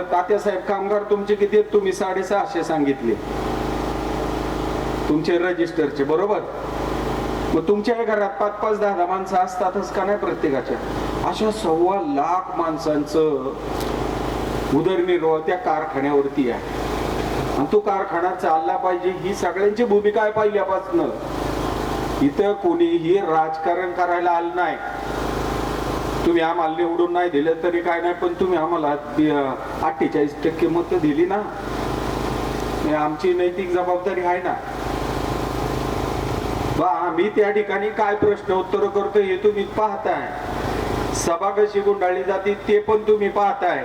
आपलं तात्यासाहेब कामगार तुमचे किती आहेत? तुम्ही साडेसहाशे सांगितले. तुमचे रजिस्टरचे बरोबर? मग तुमच्या घरात पाच पाच दहा दहा माणसं असतातच का नाही प्रत्येकाच्या? अशा सव्वा लाख माणसांचं उदरनिर्वाह त्या कारखान्यावरती आहे. आणि तो कारखाना चालला पाहिजे ही सगळ्यांची भूमिका आहे पहिल्यापासून. इथं कोणीही राजकारण करायला आलं नाही. तुम्ही आम्हाला निवडून नाही दिलं तरी काय नाही पण तुम्ही आम्हाला अठ्ठेचाळीस टक्के मतं दिली ना. आमची नैतिक जबाबदारी आहे ना. बा आम्ही त्या ठिकाणी काय प्रश्न उत्तर करतो हे तुम्ही पाहताय. सभा कशी गुंडाळली जाते ते पण तुम्ही पाहताय.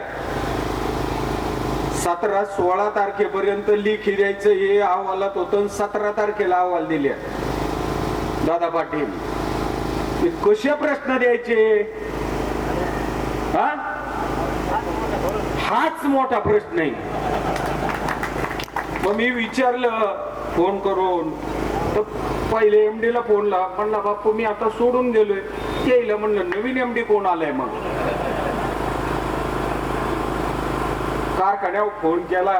सतरा सोळा तारखेपर्यंत लिखी द्यायचं हे अहवालात होतं सतरा तारखेला अहवाल दिले. दादा पाटील कसे प्रश्न द्यायचे? हा? हाच मोठा प्रश्न आहे मग मी विचारलं फोन करून. तर पहिले एम डी ला फोन ला म्हणला बापू मी आता सोडून गेलोय. केलं म्हणलं नवीन एम डी कोण आलाय मग? कारखान्यावर फोन केला.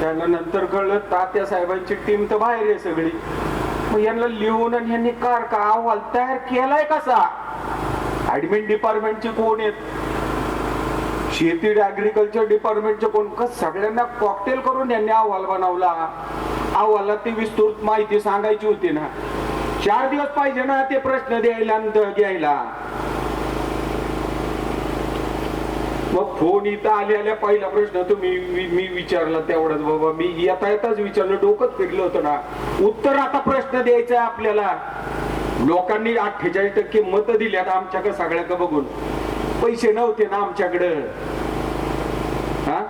त्यानंतर कळलं तात्या साहेबांची टीम तर बाहेर आहे सगळी. मग यांना लिहून आणि यांनी कार का अहवाल तयार केलाय कसा? ऍडमिन डिपार्टमेंटचे कोण आहेत? शेती अग्रिकल्चर डिपार्टमेंटचे कोण? सगळ्यांना कॉकटेल करून यांनी अहवाल बनवला. अहवालात ती विस्तृत माहिती सांगायची होती ना. चार दिवस पाहिजे ना ते प्रश्न द्यायला घ्यायला. मग फोन इथं आले आल्या पहिला प्रश्न तुम्ही मी मी विचारला तेवढाच बाबा मी येता येताच विचारलं डोकंच फिरलं होतं ना. उत्तर आता प्रश्न द्यायचा आपल्याला. लोकांनी अठ्ठेचाळीस टक्के मत दिल्यात आमच्याकडे सगळ्याकडे बघून. पैसे नव्हते ना आमच्याकडं. हा?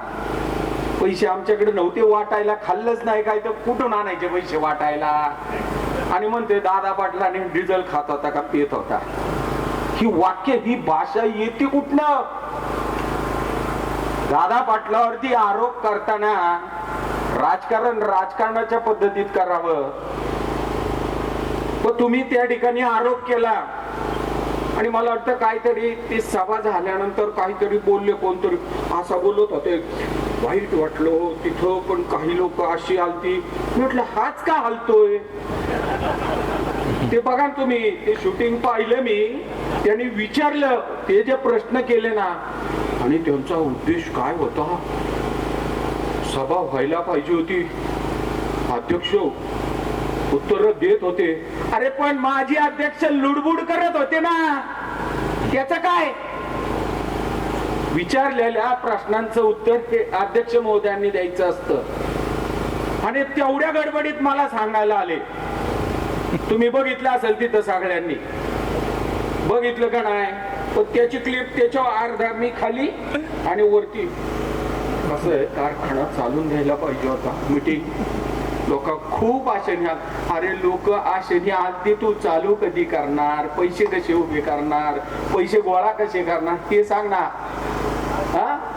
पैसे आमच्याकडे नव्हते वाटायला खाल्लंच नाही काय तर कुठून आणायचे पैसे वाटायला? आणि म्हणते दादा पाटलाने डिझेल खात होता का पित होता? ही वाक्य ही भाषा येते कुठनं? दादा पाटलावरती आरोप करताना राजकारण राजकारणाच्या पद्धतीत करावं. व तुम्ही त्या ठिकाणी आरोप केला. आणि मला वाटतं काहीतरी ती सभा झाल्यानंतर काहीतरी बोलले कोणतरी. असा बोलत होते. वाईट वाटलं हो, तिथं पण काही लोक अशी आलती. म्हटलं हाच का हलतोय? ते बघा तुम्ही ते शूटिंग पाहिलं मी. त्यांनी विचारलं ते जे प्रश्न केले ना. आणि त्यांचा उद्देश काय होता? सभा व्हायला पाहिजे होती. अध्यक्ष उत्तर देत होते. अरे पण माझे अध्यक्ष लुडबुड करत होते ना. त्याच काय? विचारलेल्या प्रश्नांचं उत्तर ते अध्यक्ष महोदयांनी द्यायचं असतं. आणि तेवढ्या गडबडीत मला सांगायला आले. तुम्ही बघितलं असेल तिथं सगळ्यांनी. बघितलं का नाही? पण त्याची क्लिप त्याच्या अर्धा मी खाली आणि वरती. असं आहे? कारखाना चालून घ्यायला पाहिजे होता. मीटिंग लोक खूप आशेने अरे लोक आशेने आलते तू चालू कधी करणार? पैसे कसे उभे करणार? पैसे गोळा कसे करणार? ते सांग ना. हा?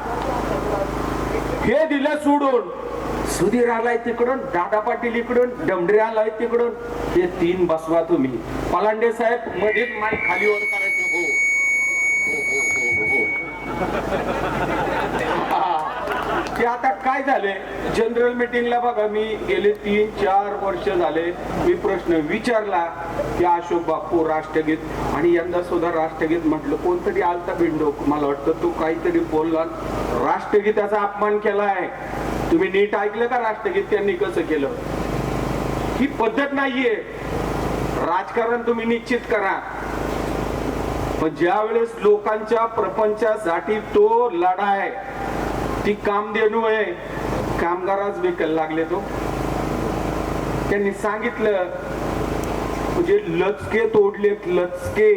हे दिलं सोडून. सुधीर आलाय तिकडून दादा पाटील इकडून डमडरे आलाय तिकडून. हे तीन बसवा तुम्ही. पलांडे साहेब मध्येच माय खाली वर करायचे. हो हो, हो, हो, हो. ते आता काय झाले? जनरल मीटिंगला बघा मी गेले तीन चार वर्ष झाले. मी प्रश्न विचारला की अशोक बापू राष्ट्रगीत आणि यंदा सुद्धा राष्ट्रगीत म्हटलं कोणतरी आलता बिंडो? मला वाटतं तो काहीतरी बोलला. राष्ट्रगीताचा अपमान केला आहे तुम्ही नीट ऐकलं का राष्ट्रगीत? त्यांनी कसं केलं? ही पद्धत नाहीये. राजकारण तुम्ही निश्चित करा. पण ज्यावेळेस लोकांच्या प्रपंचासाठी तो लढा आहे ती कामधेनू आहे. कामगाराच विकायला लागले तो. त्यांनी सांगितलं म्हणजे लचके तोडलेत लचके.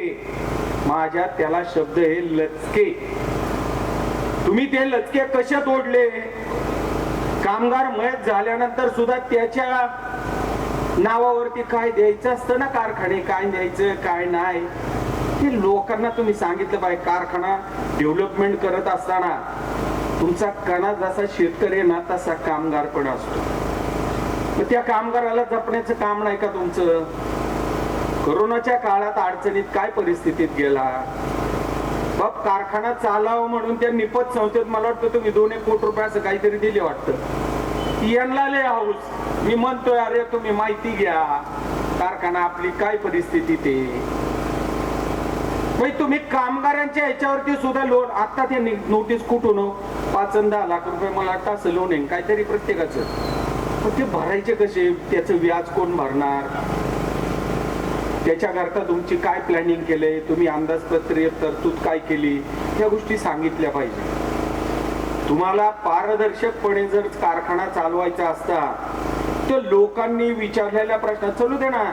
माझ्या त्याला शब्द हे लचके. तुम्ही ते लचके कशा तोडले? कामगार मयत झाल्यानंतर सुद्धा त्याच्या नावावरती काय द्यायचं असतं ना? कारखाने काय द्यायचं काय नाही? ते लोकांना तुम्ही सांगितलं पाहिजे कारखाना डेव्हलपमेंट करत असताना. तुमचा कणा जसा शेतकरी ना तसा कामगार पण असतो. त्या कामगाराला जपण्याचं काम नाही का तुमचं? करोनाच्या काळात अडचणीत काय परिस्थितीत गेला? बाप कारखाना चालावं म्हणून त्या निपत संस्थेत मला वाटतं तुम्ही दोन एक कोटी रुपये असं काहीतरी दिले वाटतं. यांना लय हाऊस. मी म्हणतोय अरे तुम्ही माहिती घ्या. कारखाना आपली काय परिस्थिती ते म्हणजे तुम्ही कामगारांच्या याच्यावरती सुद्धा लोन आता ते नोटीस कुठून हो? पाच दहा लाख रुपये मला वाटतं असं लोन आहे काहीतरी प्रत्येकाचं. पण ते भरायचे कसे? त्याचं व्याज कोण भरणार? त्याच्याकरता तुमची काय प्लॅनिंग केलंय तुम्ही अंदाजपत्रीय तरतूद काय केली? या गोष्टी सांगितल्या पाहिजे. तुम्हाला पारदर्शकपणे जर कारखाना चालवायचा असता तर लोकांनी विचारलेल्या प्रश्न चालू दे ना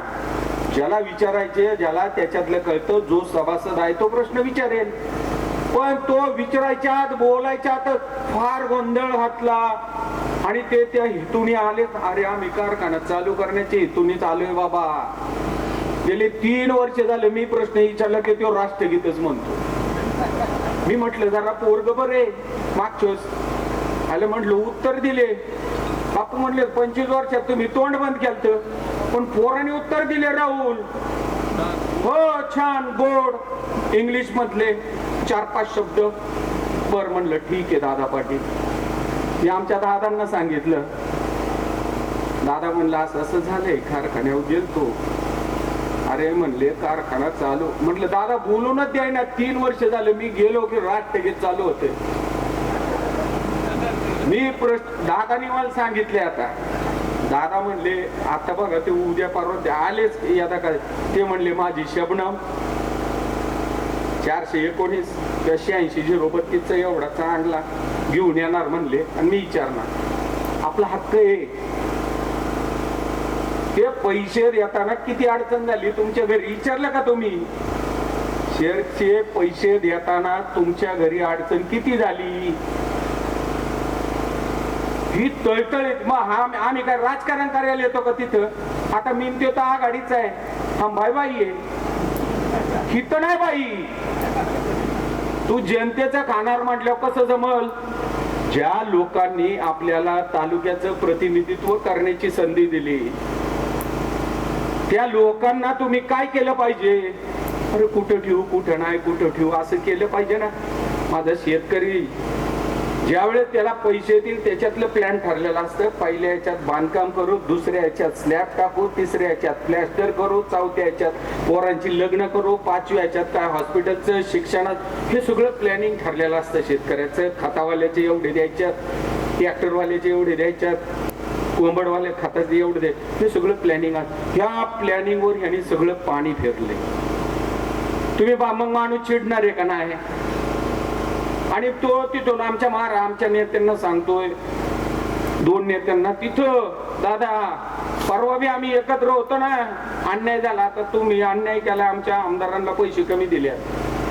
ज्याला विचारायचे ज्याला त्याच्यातलं कळतं जो सभासद आहे तो प्रश्न विचारेल. पण तो विचारायच्या आत बोलायच्या आत फार गोंधळ घातला. आणि ते त्या हेतूने आलेच अरे आम्ही कारखाना चालू करण्याचे हेतूनेच आलोय बाबा. गेले तीन वर्ष झाले मी प्रश्न विचारला की तो राष्ट्रगीतच म्हणतो. मी म्हटलं जरा पोरग बरे मागच्या आले म्हटलं उत्तर दिले. बापू म्हणले पंचवीस वर्षात तुम्ही तोंड बंद केलत. पण पोराने उत्तर दिले राहुल. हो छान गोड. इंग्लिश मधले चार पाच शब्द. बर म्हणलं ठीक आहे दादा पाटील. मी आमच्या दादांना सांगितलं. दादा म्हणलं असं असं झालंय कारखान्यावर गेलतो. अरे म्हणले कारखाना चालू. म्हटलं दादा बोलूनच द्याय ना तीन वर्ष झालं मी गेलो की रात टेकेत चालू होते. मी प्रश्न दादानी मला सांगितले आता. दादा म्हणले आता बघा ते उद्या परवा ते आलेच आता काय ते म्हणले माझी शबनम चारशे एकोणीस त्या शहाऐंशी झिरो बत्तीसचा एवढा चांगला घेऊन येणार म्हणले आणि मी विचारणार. आपला हक्क आहे. ते पैसे देताना किती अडचण झाली तुमच्या घरी विचारलं का तुम्ही? शेअरचे पैसे देताना तुमच्या घरी अडचण किती झाली? ही तळतळीत मग हा आम्ही काय राजकारण करायला येतो का तिथं? आता मी ते तर आघाडीच आहे. हा भाई बाई आहे. तर नाही बाई. तू जनतेचा खाणार म्हटल्यावर कसं जमल? ज्या लोकांनी आपल्याला तालुक्याचं प्रतिनिधित्व करण्याची संधी दिली त्या लोकांना तुम्ही काय केलं पाहिजे? अरे कुठं ठेवू कुठं नाही कुठं ठेवू असं केलं पाहिजे ना. माझा शेतकरी ज्यावेळेस त्याला पैसे येतील त्याच्यातलं प्लॅन ठरलेलं असतं. पहिल्या याच्यात बांधकाम करू दुसऱ्या याच्यात स्लॅब टाकू तिसऱ्या याच्यात प्लॅस्टर करू चौथ्या याच्यात पोरांची लग्न करू पाचव्या याच्यात काय हॉस्पिटलचं शिक्षणात हे सगळं प्लॅनिंग ठरलेलं असतं शेतकऱ्याचं. खतावाल्याचे एवढे द्यायच्यात ट्रॅक्टरवाल्याचे एवढे द्यायच्यात कोंबडवाले खताचे एवढे द्याय हे सगळं प्लॅनिंग आहे ह्या प्लॅनिंगवर ह्यांनी सगळं पाणी फिरले तुम्ही बा मग माणूस चिडणार आहे का नाही? आणि तो तिथून आमच्या महारा आमच्या नेत्यांना सांगतोय. दोन नेत्यांना तिथं दादा परवा बी आम्ही एकत्र होतो ना अन्याय झाला. आता तुम्ही अन्याय केला आमच्या आमदारांना पैसे कमी दिले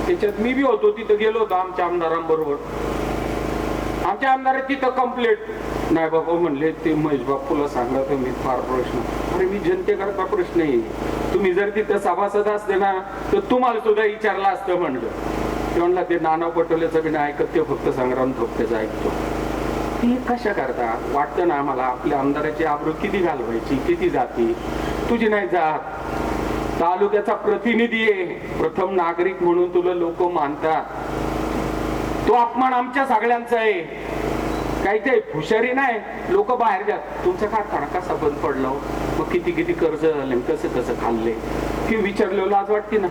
त्याच्यात मी बी होतो तिथं गेलो होतो आमच्या आमदारांबरोबर. आमच्या आमदार तिथं कंप्लेंट नाही बाबा म्हणले ते महेश बापूला सांगा तुम्ही फार प्रश्न. अरे मी जनतेकरता प्रश्न आहे. तुम्ही जर तिथं सभासद असते ना तर तुम्हाला सुद्धा विचारलं असतं म्हणलं. म्हणला ते नाना पटोलेचं बी नाही ऐकत ते फक्त संग्राम थोपटेचं ऐकतो. ती कशा करता? वाटतं ना आम्हाला आपल्या आमदाराची आबरू किती घालवायची किती जाती? तुझी नाही जात. तालुक्याचा प्रतिनिधी आहे प्रथम नागरिक म्हणून तुला लोक मानतात. तो अपमान आमच्या सगळ्यांचा आहे. काही ते हुशारी नाही. लोक बाहेर जात. तुमचा काय कसा बंद पडलं? मग किती किती कर्ज झाले कसं कसं खाल्ले? की विचारलेलं आज वाटते ना.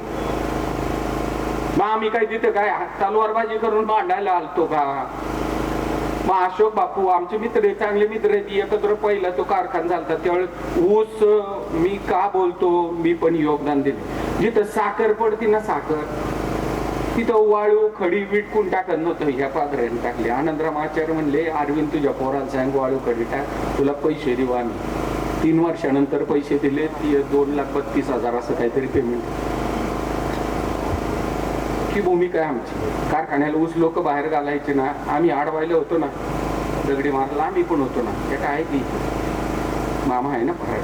मग आम्ही काय तिथे काय तलवारबाजी करून भांडायला आलतो का? मग अशोक बापू आमचे मित्र आहे चांगले मित्र आहेत एकत्र पहिला तो कारखाना झालता. त्यावेळेस ऊस मी का बोलतो? मी पण योगदान दिले. जिथं साखर पडती ना साखर तिथं वाळू खडी विटकून टाकत नव्हतं ह्या पाखऱ्याने टाकले. आनंदराम आचार्य म्हणले अरविंद तुझ्या पोराला सांग वाळू खडी टाक तुला पैसे देऊ आम्ही. तीन वर्षानंतर पैसे दिले ती दोन लाख बत्तीस हजार असं काहीतरी पेमेंट ही भूमिका आहे आमची. कारखान्याला ऊस लोक बाहेर घालायचे ना आम्ही आडवायला होतो ना दगडी मारला आम्ही पण होतो ना. त्या काय की मामा आहे ना फराड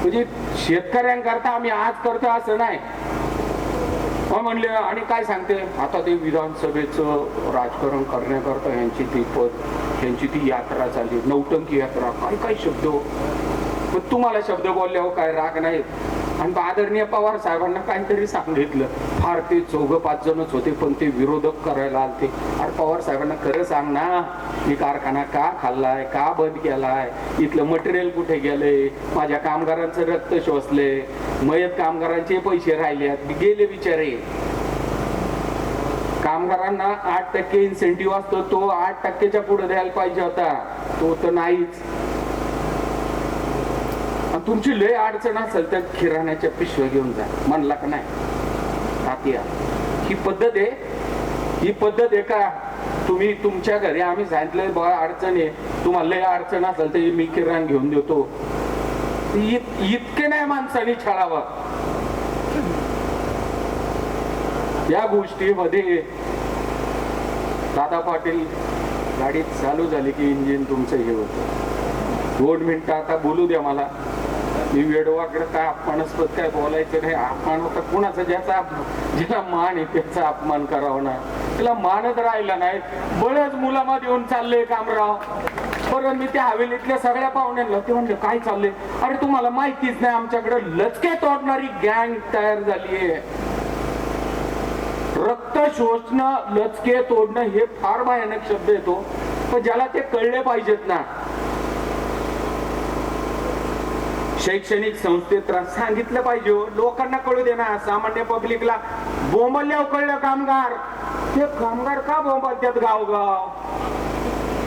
म्हणजे शेतकऱ्यांकरता आम्ही आज करतो असं नाही. हो म्हणले आणि काय सांगते? आता ते विधानसभेचं राजकारण करण्याकरता यांची ती पद यांची ती यात्रा चालली. नौटंकी यात्रा काय काय शब्द हो. पण तुम्हाला शब्द बोलल्यावर हो, काय राग नाही. आणि आदरणीय पवार साहेबांना काहीतरी सांगितलं. फार ते चौघ पाच जणच होते पण ते विरोधक करायला आलते. अरे पवार साहेबांना खरं सांग ना मी कारखाना का खाल्लाय का बंद केलाय? इथलं मटेरियल कुठे गेलंय? माझ्या कामगारांचं रक्त शोषले मयत कामगारांचे पैसे राहिले गेले बिचारे. कामगारांना आठ टक्के इन्सेंटिव्ह असतो तो आठ टक्केच्या पुढे द्यायला पाहिजे होता. तो तर नाहीच. तुमची लय अडचण असेल तर किराण्याच्या पिशव्या घेऊन जा. म्हणला का नाही? तात्या ही पद्धत आहे. ही पद्धत आहे का? तुम्ही तुमच्या घरी आम्ही सांगितलं बघा अडचण आहे. तुम्हाला लय अडचण असेल तर मी किराण घेऊन देतो. इत- इतके नाही माणसाने छळावं. या गोष्टीमध्ये दादा पाटील गाडी चालू झाली की इंजिन तुमचं हे होतं. दोन मिनिटं आता बोलू द्या मला. मी वेडवाकडे काय अपमानास्पद काय बोलायचं नाही. अपमान होता कुणाचा? ज्याचा ज्याला मान आहे त्याचा अपमान करावा ना त्याला मानच राहिला नाही. बळच मुलामात येऊन चालले कामराव. बरं मी त्या हवेलीतल्या सगळ्या पाहुण्यांना ते म्हणलं काय चाललंय? अरे तुम्हाला माहितीच नाही आमच्याकडे लचके तोडणारी गँग तयार झाली आहे. रक्त शोषणं लचके तोडणं हे फार भयानक शब्द येतो पण ज्याला ते कळले पाहिजेत ना शैक्षणिक संस्थेत सांगितलं पाहिजे. लोकांना कळू दे ना सामान्य पब्लिकला बोंबल्याव कळलं कामगार. ते कामगार का बोंबलतात गावगाव?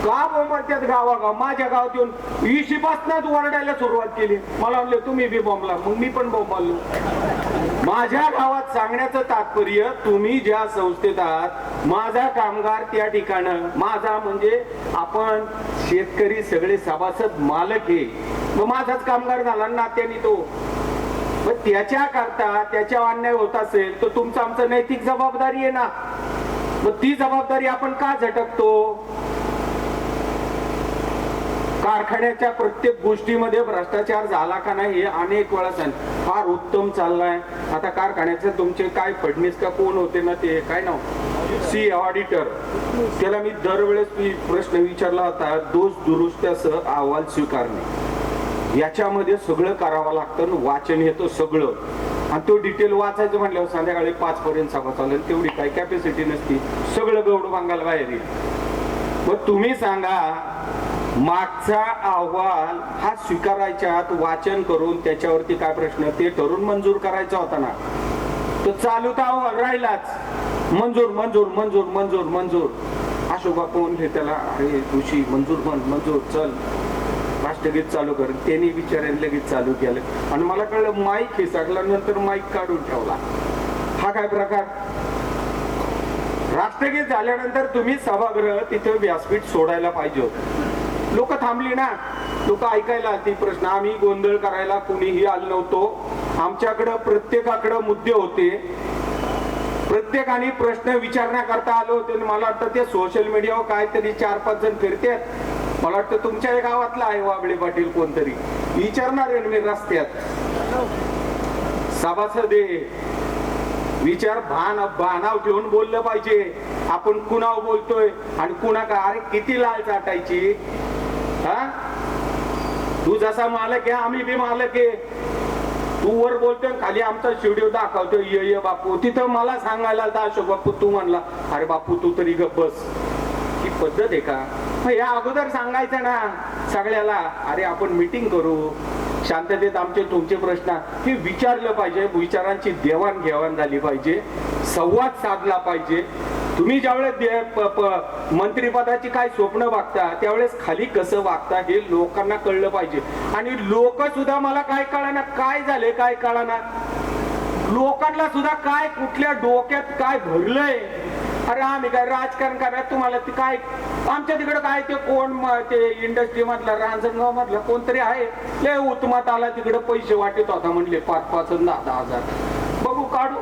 का बोंबलत्यात गावागाव? माझ्या गावात येऊन इशीपासनच ओरडायला सुरुवात केली. मला म्हणले तुम्ही बी बोंबला. मग मी पण बोंबलो माझ्या गावात सांगण्याचं तात्पर्य तुम्ही ज्या संस्थेत आहात माझा कामगार त्या ठिकाण. माझा म्हणजे आपण शेतकरी सगळे सभासद मालक आहे मग माझाच कामगार झाला ना नात्याने तो. मग त्याच्या करता त्याच्या अन्याय होत असेल तर तुमचं आमचं नैतिक जबाबदारी आहे ना. मग ती जबाबदारी आपण का झटकतो? कारखान्याच्या प्रत्येक गोष्टीमध्ये भ्रष्टाचार झाला का नाही हे अनेक वेळा सांग. फार उत्तम चाललाय. आता कारखान्याचे तुमचे काय फडणीस का कोण होते ना ते काय नाव? C auditor. त्याला मी दरवेळेस प्रश्न विचारला होता दोष दुरुस्त्यासह अहवाल स्वीकारणे. याच्यामध्ये सगळं करावं लागतं वाचन येतं सगळं. आणि तो डिटेल वाचायचं म्हटल्यावर संध्याकाळी पाच पर्यंत सभा चालेल तेवढी काय कॅपॅसिटी नसती. सगळं गौड बांगाला बाहेर येईल. मग तुम्ही सांगा मागचा अहवाल हा स्वीकारायच्या आत वाचन करून त्याच्यावरती काय प्रश्न? ते ठरून मंजूर करायचा होता ना. तर चालू तर अहवाल राहिलाच. मंजूर मंजूर मंजूर मंजूर मंजूर. अशोबा कोण हे त्याला अरे तुशी मंजूर म्हण मंजूर चल. राष्ट्रगीत चालू कर त्यांनी विचारायला लगेच चालू केलं. आणि मला कळलं माईक हे नंतर माईक काढून ठेवला. हा काय प्रकार? राष्ट्रगीत झाल्यानंतर तुम्ही सभागृह तिथे व्यासपीठ सोडायला पाहिजे लोक थांबली ना. लोक ऐकायला ती प्रश्न आम्ही गोंधळ करायला कुणीही आलो नव्हतो. आमच्याकडं प्रत्येकाकडं मुद्दे होते. प्रत्येकाने प्रश्न विचारण्याकरता आलो होते आणि मला वाटतं ते सोशल मीडियावर काहीतरी चार पाच जण फिरतात. मला वाटतं तुमच्या गावातला आहे वाबळे पाटील कोणतरी. विचारणार आहे ना मी रस्त्यात. सभासदे विचार भान भानाव घेऊन बोललं पाहिजे. आपण कुणाव बोलतोय आणि कुणा का अरे किती लाल चाटायची? हा? तू जसा मालक आहे आम्ही बी मालक आहे. तू वर बोलतोय खाली आमचा स्टुडिओ दाखवतोय. ये ये बापू. तिथं मला सांगायला आलता अशोक बापू तू म्हणला अरे बापू तू तरी गप्प बस. पद्धत आहे का? मग या अगोदर सांगायचं ना सगळ्याला अरे आपण मीटिंग करू. शांततेत आमचे तुमचे प्रश्न. हे विचारलं पाहिजे. विचारांची देवाणघेवाण झाली पाहिजे. संवाद साधला पाहिजे. तुम्ही ज्यावेळेस दे- मंत्रिपदाची काय स्वप्न वागता त्यावेळेस खाली कसं वागता हे लोकांना कळलं पाहिजे. आणि लोक सुद्धा मला काय कळाना काय झाले काय कळाना? लोकांना सुद्धा काय कुठल्या डोक्यात काय भरलंय? अरे आम्ही काय राजकारण करा तुम्हाला ते काय आमच्या तिकडे काय ते कोण ते इंडस्ट्री मधला रांजणगाव मधला कोणतरी आहे. ते उत्मात आला तिकडे पैसे वाटत होता म्हणले पाच पाच दहा दहा हजार. बघू काढू.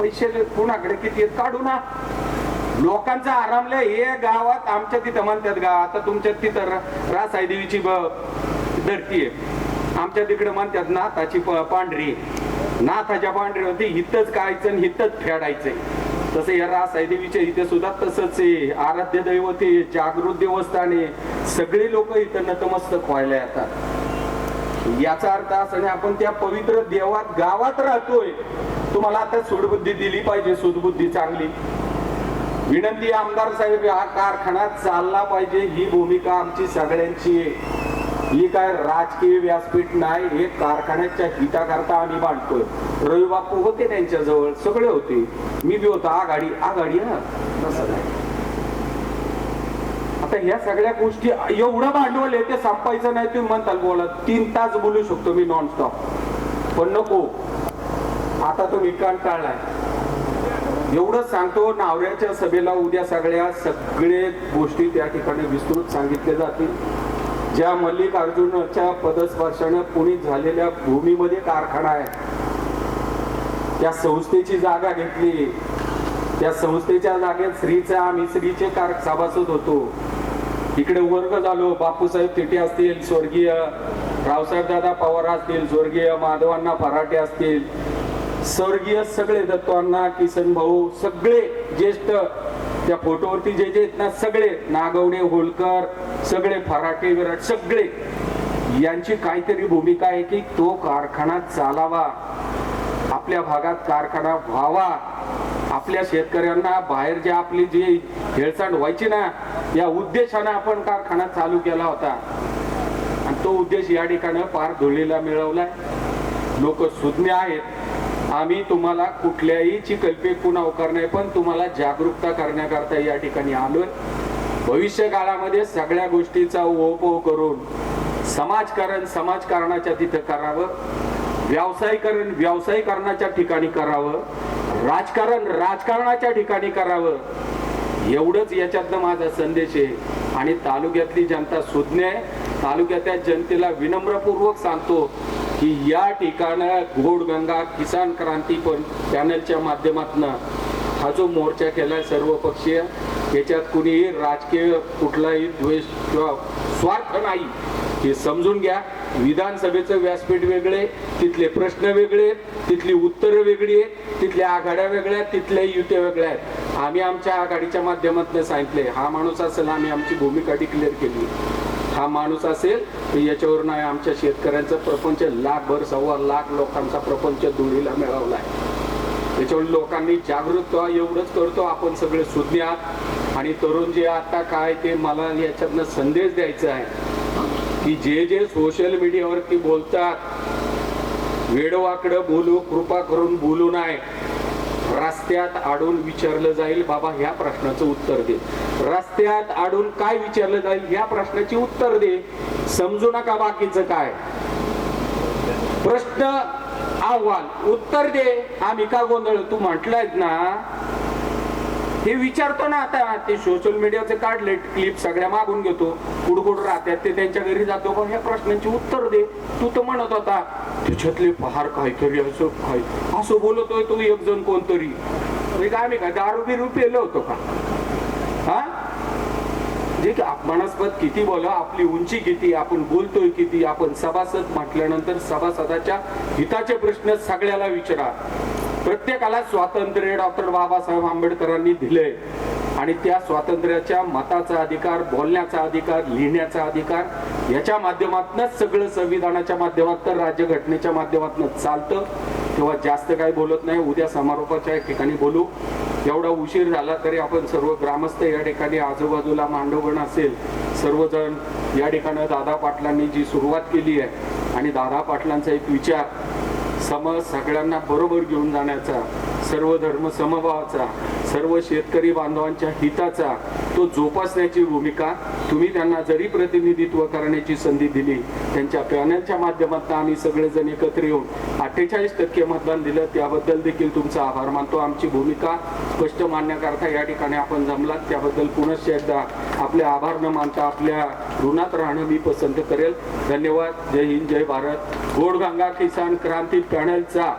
पैसे कुणाकडे किती काढू ना. लोकांचा आरामले हे गावात आमच्या तिथं म्हणतात गा आता तुमच्या तिथं रासाई देवीची धरती आहे. आमच्या तिकडे म्हणतात नाथाची पांढरी नाथाच्या पांढरी होती हितच कायचं आणि हितच फेडायचंय. तसे या रासाई देवीच्या इथे सुद्धा तसंच आहे. आराध्य दैवत जागृत देवस्थाने सगळे लोक इथं नतमस्तक व्हायला येतात. याचा अर्थ असा नाही आपण त्या पवित्र देवात गावात राहतोय. तुम्हाला आता सुडबुद्धी दिली पाहिजे सुदबुद्धी चांगली. विनंती आमदार साहेब हा कारखाना चालला पाहिजे ही भूमिका आमची सगळ्यांची आहे. ही काय राजकीय व्यासपीठ नाही हे कारखान्याच्या हिताकरता आम्ही बांधतोय. रवी बापू होते त्यांच्याजवळ सगळे होते. मी बी होतो आघाडी आघाडी ना तसं आता ह्या सगळ्या गोष्टी एवढं भांडवल आहे ते संपायचं नाही तुम्ही म्हणताल बोला तीन तास बोलू शकतो मी नॉन स्टॉप पण नको. आता तो विकान टाळलाय एवढं सांगतो नावऱ्याच्या सभेला उद्या सगळ्या सगळे गोष्टी त्या ठिकाणी विस्तृत सांगितल्या जातील. ज्या मल्लिकार्जुनच्या पदस्पर्शानं पुणित झालेल्या भूमीमध्ये कारखाना आहे. त्या संस्थेची जागा घेतली. त्या संस्थेच्या जागेत श्रीचा आम्ही श्रीचे कार सभासद होतो. इकडे वर्ग झालो. बापूसाहेब तिटे असतील स्वर्गीय रावसाहेब दादा पवार असतील स्वर्गीय माधवांना फराटे असतील स्वर्गीय सगळे दत्तांना किसन भाऊ सगळे ज्येष्ठ त्या फोटोवरती जे जे आहेत ना सगळे नागवडे होलकर सगळे फराटे विराट सगळे. यांची काहीतरी भूमिका आहे की तो कारखाना चालावा. आपल्या भागात कारखाना व्हावा. आपल्या शेतकऱ्यांना बाहेर जे आपली जी हेळसांड व्हायची ना या उद्देशानं आपण कारखाना चालू केला होता. आणि तो उद्देश या ठिकाणी पार धुळीला मिळवलाय. लोक सुज्ञ आहेत. आम्ही तुम्हाला कुठल्याही चिकल्पे पुन्हा नाही पण तुम्हाला जागरूकता करण्याकरता या ठिकाणी आलोय भविष्य काळामध्ये सगळ्या गोष्टीचा ओपो करून समाजकारण समाजकारणाच्या तिथं करावं व्यावसायीकरण व्यावसायीकरणाच्या ठिकाणी करावं राजकारण राजकारणाच्या ठिकाणी करावं एवढंच याच्यातनं माझा संदेश आहे. आणि तालुक्यातली जनता सुज्ञ आहे. तालुक्यातल्या जनतेला विनम्रपूर्वक सांगतो की या ठिकाण घोडगंगा किसान क्रांती पण पॅनलच्या माध्यमातून हा जो मोर्चा केलाय सर्व पक्षीय याच्यात कुणीही राजकीय कुठलाही द्वेष किंवा स्वार्थ नाही हे समजून घ्या. विधानसभेचं व्यासपीठ वेगळे तिथले प्रश्न वेगळे तिथली उत्तरं वेगळी आहेत तिथल्या आघाड्या वेगळ्या आहेत तिथल्या युत्या वेगळ्या आहेत. आम्ही आमच्या आघाडीच्या माध्यमातून सांगितले हा माणूस असेल आम्ही आमची भूमिका डिक्लेअर केली. हा माणूस असेल तर याच्यावर नाही आमच्या शेतकऱ्यांचा प्रपंच. लाखभर सव्वा लाख लोकांचा प्रपंच धुळीला मिळवलाय त्याच्यावर लोकांनी जागृत व्हा एवढंच करतो. आपण सगळे सुज्ञ आहात. आणि तरुण जे आता काय ते मला याच्यातनं संदेश द्यायचा आहे की जे जे सोशल मीडियावरती बोलतात वेडवाकडं बोलू कृपा करून बोलू नये. रस्त्यात आडून विचारलं जाईल बाबा ह्या प्रश्नाचं उत्तर दे. रस्त्यात आडून काय विचारलं जाईल ह्या प्रश्नाची उत्तर दे. समजू नका बाकीचं काय. प्रश्न अहवाल उत्तर दे. आम्ही का गोंधळ तू म्हटलंय ना हे विचारतो ना आता ते सोशल मीडियाचे काढले क्लिप सगळ्या मागून घेतो. कुडकुड राहतात ते त्यांच्या घरी जातो पण ह्या प्रश्नांची उत्तर दे. तू तर म्हणत होता त्याच्यातले पहार काहीतरी असं काय असं बोलतोय तो एक जण कोणतरी. अरे काय मी काय दारू बिरू पेलो होतो का? हा? जे की अपमानास्पद किती बोला आपली उंची किती आपण बोलतोय किती आपण सभासद म्हटल्यानंतर सभासदाच्या हिताचे प्रश्न सगळ्याला विचारा. प्रत्येकाला स्वातंत्र्य डॉक्टर बाबासाहेब आंबेडकरांनी दिले आणि त्या स्वातंत्र्याच्या मताचा अधिकार बोलण्याचा अधिकार लिहिण्याचा अधिकार याच्या माध्यमातूनच सगळं संविधानाच्या माध्यमातून राज्यघटनेच्या माध्यमातून चालतं. तेव्हा जास्त काही बोलत नाही. उद्या समारोपाच्या ठिकाणी बोलू. एवढा उशीर झाला तरी आपण सर्व ग्रामस्थ या ठिकाणी आजूबाजूला मांडवगण असेल. सर्वजण या ठिकाणी दादा पाटलांनी जी सुरुवात केली आहे. आणि दादा पाटलांचा एक विचार सम सगळ्यांना बरोबर घेऊन जाण्याचा सर्व धर्म समभावाचा सर्व शेतकरी बांधवांच्या हिताचा तो जोपासण्याची भूमिका तुम्ही त्यांना जरी प्रतिनिधित्व करण्याची संधी दिली त्यांच्या पॅनलच्या माध्यमातून आम्ही सगळेजण एकत्र येऊन अठ्ठेचाळीस टक्के मतदान दिलं त्याबद्दल देखील तुमचा आभार मानतो. आमची भूमिका स्पष्ट मांडण्याकरता या ठिकाणी आपण जमलात त्याबद्दल पुनश्च एकदा आपले आभार न मानता आपल्या ऋणात राहणं मी पसंत करेल. धन्यवाद. जय हिंद जय भारत. गोडगंगा किसान क्रांती पॅनलचा